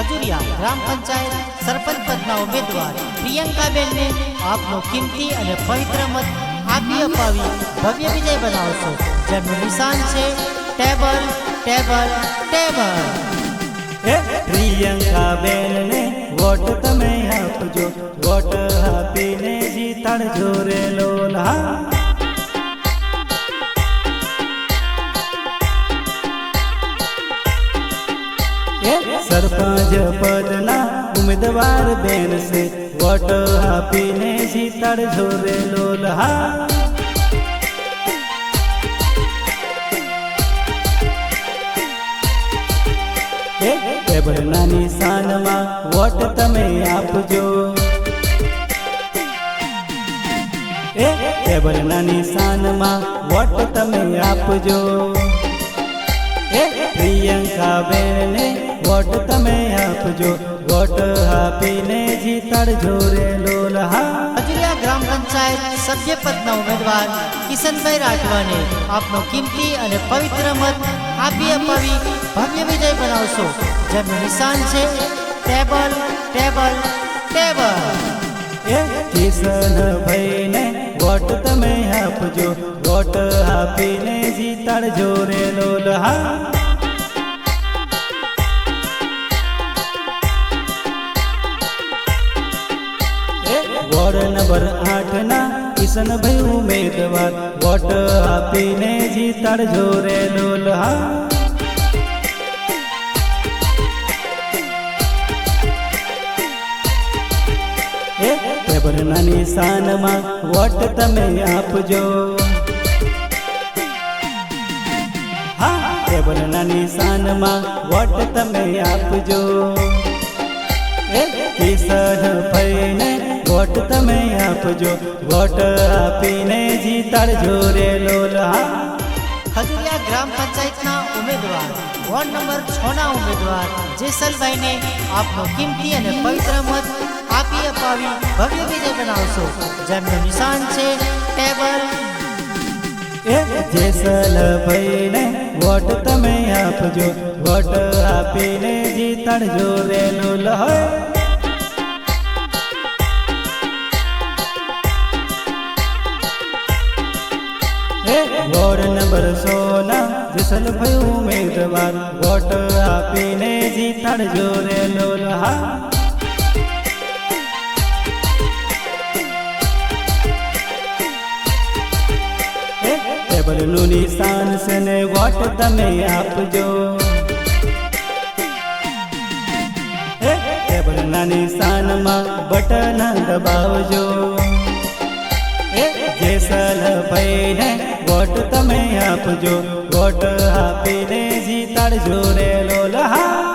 ખજુરિયા ગ્રામ પંચાયત સરપંચ પદના ઉમેદવાર પ્રિયંકાબેનને આપનો કિંમતી અને પવિત્ર મત આપી અપાવી ભવ્ય વિજય બનાવશો. જેમનું નિશાન છે ટેબલ ટેબલ ટેબલ. હે પ્રિયંકાબેનને વોટ તમે આપજો. વોટ આપીને જીતાડજો રે લોલા. સરપંચ પદના ઉમેદવાર બેન છે. વોટ આપીને શીતળ રે લોલા હે? ટેબલના નિશાનમાં વોટ તમે આપજો. ટેબલના નિશાનમાં વોટ તમે આપજો. એ પ્રિયંકા બેનને વોટ તમે આપજો વોટ આપીને જીતાડજો રે લોલહા. ખજુરિયા ગ્રામ પંચાયત સભ્ય પદના ઉમેદવાર કિશનભાઈ રાઠવાને આપનો કિંમતી અને પવિત્ર મત આપી અપાવી ભવ્ય વિજય બનાવશો. જેમનું નિશાન છે ટેબલ ટેબલ ટેબલ. એ કિશન ભાઈને વોટ તમે આપજો વોટ આપીને જીતાડજો રે લોલહા વોર્ડ નંબર આઠ ના કિશનભાઈ ઉમેદવાર વોટ આપીને જીતાડજો રે લોલહા એ નિશાનમાં વોટ તમે આપજો. ટેબલના નિશાનમાં વોટ તમે આપજો. એ કિશન ભાઈને વોટ તમે આપજો. વોટ આપીને જીતાડજો રે લોલા. ખજુરિયા ગ્રામ પંચાયતના ઉમેદવાર વોર્ડ નંબર છ ના ઉમેદવાર જેસલભાઈને આપનો કિંમતી અને પવિત્ર મત આપી અપાવી ભવ્ય વિજય બનાવશો જેમનું નિશાન છે ટેબલ. એ જેસલ ભાઈને વોટ તમે આપજો, વોટ આપીને જીતાડજો રે લોલા હે વોર્ડ નંબર સોના જસલભાઈ ઉમેદવાર, વોટ આપીને જીતાડજો રે લોલહા ટેબલનું નિશાન છે ને વોટ તમે આપજો. ટેબલના નિશાનમાં બટન દબાવજો. જેસલ ભાઈને વોટ તમે આપજો. વોટ આપીને જીતાડજો રે લોલહા